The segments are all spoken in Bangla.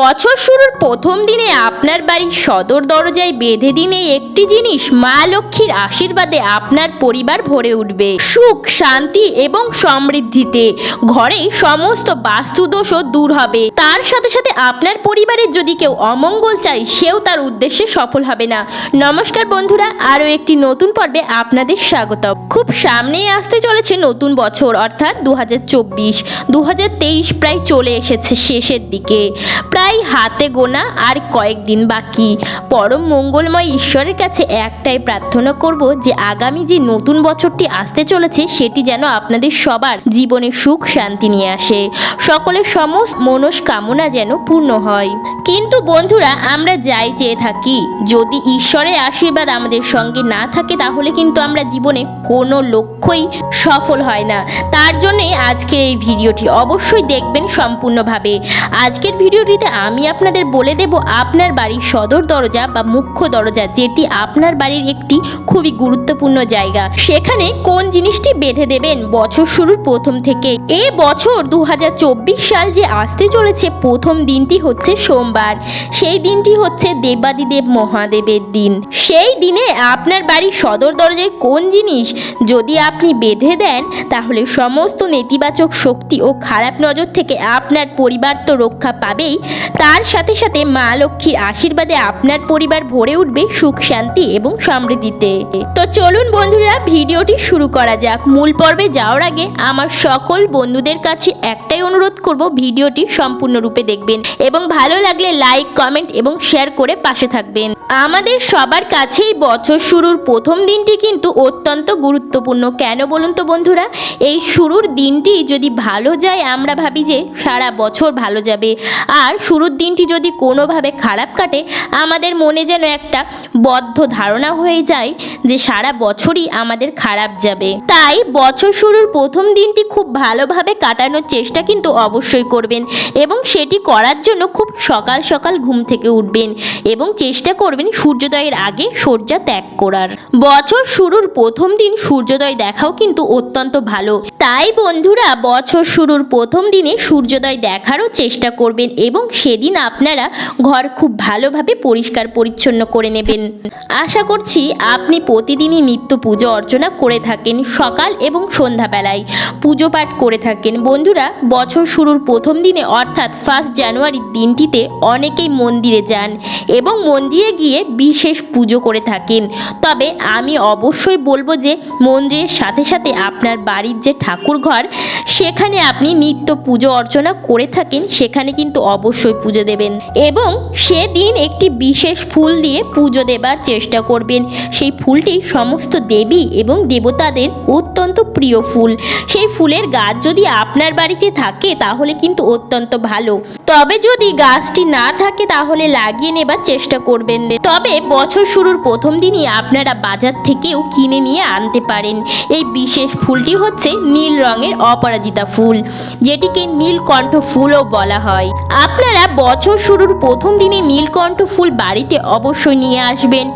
বছর শুরুর প্রথম দিনে আপনার বাড়ির সদর দরজায় বেঁধে দিনে একটি জিনিস, মা লক্ষ্মীর আশীর্বাদে আপনার পরিবার ভরে উঠবে। সুখ, শান্তি এবং সমৃদ্ধিতে ঘরে সমস্ত বাস্তুদোষও দূর হবে। তার সাথে সাথে আপনার পরিবারের যদি কেউ অমঙ্গল চায়, সেও তার উদ্দেশ্যে সফল হবে না। নমস্কার বন্ধুরা, আরও একটি নতুন পর্বে আপনাদের স্বাগত খুব সামনেই আসতে চলেছে নতুন বছর, অর্থাৎ দু হাজার চব্বিশ প্রায় চলে এসেছে শেষের দিকে। প্রায় হাতে গোনা আর কয়েকদিন বাকি। পরম মঙ্গলময় ঈশ্বরের কাছে একটাই প্রার্থনা করব যে আগামী যে নতুন বছরটি আসতে চলেছে, সেটি যেন আপনাদের সবার জীবনে সুখ, শান্তি নিয়ে আসে। সকলের সমস্ত মনস্কামনা যেন পূর্ণ হয়। কিন্তু বন্ধুরা, আমরা যাই চেয়ে থাকি। যদি ঈশ্বরের আশীর্বাদ আমাদের সঙ্গে না থাকে, তাহলে কিন্তু আমরা জীবনে কোনো লক্ষ্যই সফল হয় না। তার জন্যে আজকের এই ভিডিওটি অবশ্যই দেখবেন সম্পূর্ণভাবে। আজকের ভিডিওটিতে আমি আপনাদের বলে দেব আপনার বাড়ির সদর দরজা বা মুখ্য দরজা, যেটি আপনার বাড়ির একটি খুবই গুরুত্বপূর্ণ জায়গা। সেখানে কোন জিনিসটি বেঁধে দেবেন? বছর শুরুর প্রথম থেকে। এ বছর দু হাজার চব্বিশ সাল যে আসতে চলেছে, প্রথম দিনটি হচ্ছে সোমবার। সেই দিনটি হচ্ছে দেবাদিদেব মহাদেবের দিন। সেই দিনে আপনার বাড়ির সদর দরজায় কোন জিনিস যদি আপনি বেঁধে দেন, তাহলে সমস্ত নেতিবাচক শক্তি ও খারাপ নজর থেকে আপনার পরিবার তো রক্ষা পাবেই। তার সাথে সাথে মা লক্ষ্মীর আশীর্বাদে আপনার পরিবার ভরে উঠবে সুখ, শান্তি এবং সমৃদ্ধিতে। তো চলুন বন্ধুরা, ভিডিওটি শুরু করা যাক। মূল পর্বে যাওয়ার আগে আমার সকল বন্ধুদের কাছে একটাই অনুরোধ করব, ভিডিওটি সম্পূর্ণরূপে দেখবেন এবং ভালো লাগলে লাইক, কমেন্ট এবং শেয়ার করে পাশে থাকবেন। আমাদের সবার কাছেই বছর শুরুর প্রথম দিনটি কিন্তু অত্যন্ত গুরুত্বপূর্ণ। কেন বলুন তো বন্ধুরা, এই শুরুর দিনটি যদি ভালো যায়, আমরা ভাবি যে সারা বছর ভালো যাবে। আর শুরুর দিনটি যদি কোনোভাবে খারাপ কাটে, আমাদের মনে যেন একটা বদ্ধ ধারণা হয়ে যায় যে সারা বছরই আমাদের খারাপ যাবে। তাই বছর শুরুর প্রথম দিনটি খুব ভালোভাবে কাটানোর চেষ্টা কিন্তু অবশ্যই করবেন এবং সেটি করার জন্য খুব সকাল সকাল ঘুম থেকে উঠবেন এবং চেষ্টা করবেন সূর্যোদয়ের আগে সূর্যা ত্যাগ করার। বছর শুরুর প্রথম দিন সূর্যোদয় দেখাও কিন্তু অত্যন্ত ভালো। তাই বন্ধুরা, বছর শুরুর প্রথম দিনে সূর্যোদয় দেখারও চেষ্টা করবেন এবং সেদিন আপনারা ঘর খুব ভালোভাবে পরিষ্কার পরিচ্ছন্ন করে নেবেন। আশা করছি আপনি প্রতিদিনই নিত্য পুজো অর্চনা করে থাকেন সকাল এবং সন্ধ্যাবেলায়। পুজো পাঠ করে থাকেন। বন্ধুরা, বছর শুরুর প্রথম দিনে অর্থাৎ ফার্স্ট জানুয়ারির দিনটিতে অনেকেই মন্দিরে যান এবং মন্দিরে গিয়ে বিশেষ পুজো করে থাকেন। তবে আমি অবশ্যই বলব যে মন্দিরের সাথে সাথে আপনার বাড়ির যে ঠাকুর ঘর সেখানে আপনি নিত্য পুজো অর্চনা করে থাকেন। সেখানে কিন্তু অবশ্যই পুজো দেবেন এবং সেদিন একটি বিশেষ ফুল দিয়ে পুজো দেবার চেষ্টা করবেন। সেই ফুলটি সমস্ত দেবী এবং দেবতাদের অত্যন্ত প্রিয় ফুল। সেই ফুলের গাছ যদি আপনার বাড়িতে থাকে তাহলে কিন্তু অত্যন্ত ভালো। তবে যদি গাছটি না থাকে তাহলে লাগিয়ে নেবার চেষ্টা করবেন। তবে বছর শুরুর প্রথম দিনই আপনারা বাজার থেকেও কিনে নিয়ে আনতে পারেন। এই বিশেষ ফুলটি হচ্ছে নীল রঙের অপরাজিতা ফুল, যেটিকে নীলকণ্ঠ ফুলও বলা হয়। আপনারা বছর শুরুর প্রথম দিনে নীলকণ্ঠ ফুল বাড়িতে অবশ্যই নিয়ে আসবেন।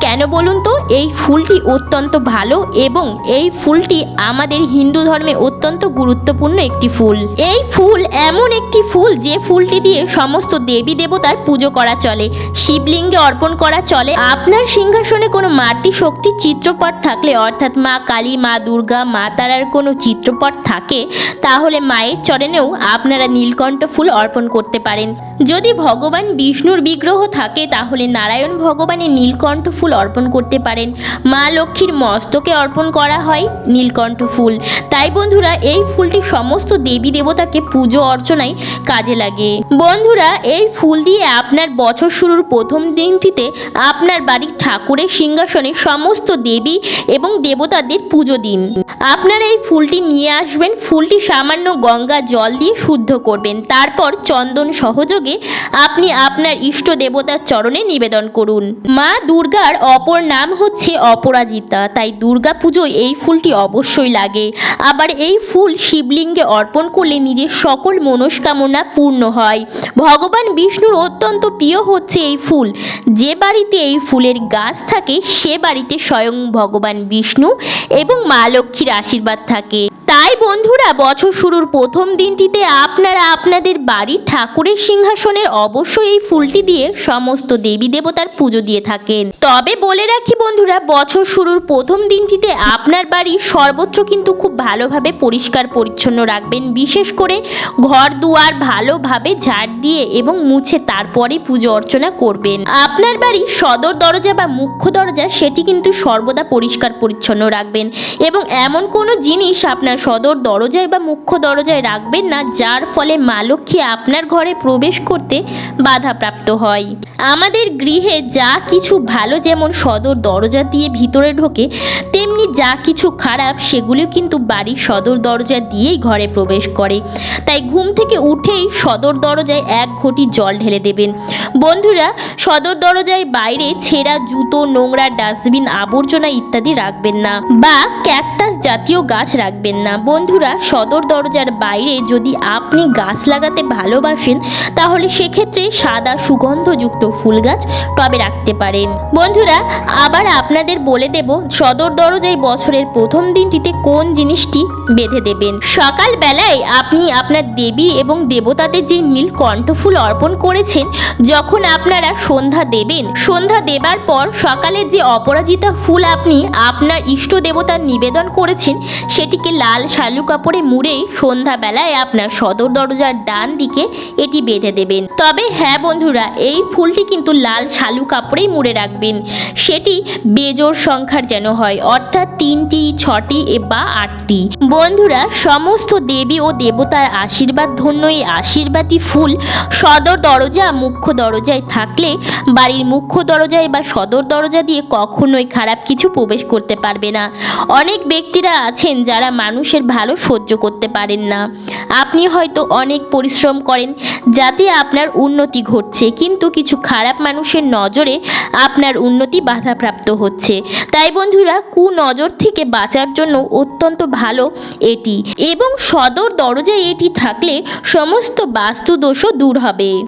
কেন বলুন তো, এই ফুলটি অত্যন্ত ভালো এবং এই ফুলটি আমাদের হিন্দু ধর্মে অত্যন্ত গুরুত্বপূর্ণ একটি ফুল। এই ফুল এমন একটি ফুল যে ফুলটি দিয়ে সমস্ত দেবী দেবতার পুজো করা চলে, শিবলিঙ্গে অর্পণ করা চলে। আপনার সিংহাসনে কোনো মাতৃ শক্তি চিত্রপট থাকলে, অর্থাৎ মা কালী, মা দুর্গা, মা তারার কোনো চিত্রপট থাকে, তাহলে মায়ের চরণেও আপনারা নীলকণ্ঠ ফুল অর্পণ করতে পারেন। যদি ভগবান বিষ্ণুর বিগ্রহ থাকে, তাহলে নারায়ণ ভগবানের নীলকণ্ঠ ফুল অর্পণ করতে পারেন। মা লক্ষ্মীর মস্তকে অর্পণ করা হয় নীলকণ্ঠ ফুল। তাই বন্ধুরা, এই ফুলটি সমস্ত দেবী দেবতাকে পুজো অর্চনায় কাজে লাগে। বন্ধুরা, এই ফুল দিয়ে আপনার বছর শুরুর প্রথম দিনটিতে আপনার বাড়ির ঠাকুরের সিংহাসনে সমস্ত দেবী এবং দেবতাদের পুজো দিন। আপনারা এই ফুলটি নিয়ে আসবেন। ফুলটি সামান্য গঙ্গা জল দিয়ে শুদ্ধ করবেন। তারপর চন্দন সহযোগে আপনি আপনার ইষ্ট দেবতার চরণে নিবেদন করুন। মা দুর্গার অপর নাম হচ্ছে অপরাজিতা, তাই দুর্গা পুজোয় এই ফুলটি অবশ্যই লাগে। আবার এই ফুল শিবলিঙ্গে অর্পণ করলে নিজের সকল মনস্কামনা পূর্ণ হয়। ভগবান বিষ্ণুর অত্যন্ত প্রিয় হচ্ছে এই ফুল। যে বাড়িতে এই ফুলের গাছ থাকে, সে বাড়িতে স্বয়ং ভগবান বিষ্ণু এবং মা লক্ষ্মীর আশীর্বাদ থাকে। তাই বন্ধুরা, বছর শুরুর প্রথম দিনটিতে আপনারা আপনাদের বাড়ির ঠাকুরের সিংহাসনের অবশ্যই এই ফুলটি দিয়ে সমস্ত দেবী দেবতার পুজো দিয়ে থাকেন। তবে বলে রাখি বন্ধুরা, বছর শুরুর প্রথম দিনটিতে আপনার বাড়ি সর্বত্র কিন্তু খুব ভালোভাবে পরিষ্কার পরিচ্ছন্ন রাখবেন। বিশেষ করে ঘর দুয়ার ভালোভাবে ঝাড় দিয়ে এবং মুছে তারপরে পুজো অর্চনা করবেন। আপনার বাড়ি সদর দরজা বা মুখ্য দরজা, সেটি কিন্তু সর্বদা পরিষ্কার পরিচ্ছন্ন রাখবেন এবং এমন কোনো জিনিস আপনার সদর দরজায় বা মুখ্য দরজায় রাখবেন না, যার ফলে মা লক্ষ্মী আপনার ঘরে প্রবেশ করতে বাধাপ্রাপ্ত হয়। আমাদের গৃহে যা কিছু ভালো যেমন সদর দরজা দিয়ে ভিতরে ঢোকে, তেমনি যা কিছু খারাপ সেগুলো কিন্তু বাড়ির সদর দরজা দিয়েই ঘরে প্রবেশ করে। তাই ঘুম থেকে উঠেই সদর দরজায় এক ঘটি জল ঢেলে দেবেন। বন্ধুরা, সদর দরজায় বাইরে ছেঁড়া জুতো, নোংরা ডাস্টবিন, আবর্জনা ইত্যাদি রাখবেন না বা ক্যাকটাস জাতীয় গাছ রাখবেন না। বন্ধুরা, সদর দরজার বাইরে যদি আপনি গাছ লাগাতে ভালোবাসেন, তাহলে সেক্ষেত্রে সাদা সুগন্ধযুক্ত ফুল গাছ টবে রাখতে পারেন। বন্ধুরা, আবার আপনাদের বলে দেব, সদর দরজায় বছরের প্রথম দিনটিতে কোন জিনিসটি বেঁধে দেবেন? সকাল বেলায় আপনি আপনার দেবী এবং দেবতাদের যে নীল কণ্ঠফুল অর্পণ করেছেন, যখন আপনারা সন্ধ্যা দেবেন, সন্ধ্যা দেবার পর সকালের যে অপরাজিতা ফুল আপনি আপনার ইষ্ট দেবতার নিবেদন করেছেন, সেটিকে লাল শালু কাপড়ে মুড়ে সন্ধ্যাবেলায় আপনার সদর দরজার ডান দিকে এটি বেঁধে দেবেন। তবে হ্যাঁ বন্ধুরা, এই ফুলটি কিন্তু লাল শালু কাপড়েই মুড়ে রাখবেন। সেটি বেজোড় সংখ্যার যেন হয়, অর্থাৎ তিনটি, ছটি বা আটটি। বন্ধুরা, সমস্ত দেবী ও দেবতার আশীর্বাদ, ধন্য এই আশীর্বাদী ফুল সদর দরজা, মুখ্য দরজায় থাকলে বাড়ির মুখ্য দরজায় বা সদর দরজা দিয়ে কখনোই খারাপ কিছু প্রবেশ করতে পারবে না। অনেক ব্যক্তিরা আছেন যারা মানুষের ভালো সহ্য করতে পারেন না। আপনি হয়তো অনেক পরিশ্রম করেন, যাতে আপনার উন্নতি ঘটছে, কিন্তু কিছু খারাপ মানুষের নজরে আপনার উন্নতি বাধাপ্রাপ্ত হচ্ছে। তাই বন্ধুরা, কুনজর থেকে বাঁচার জন্য অত্যন্ত ভালো এটি, এবং সদর দরজায় এটি থাকলে সমস্ত বাস্তু দোষও দূর হবে।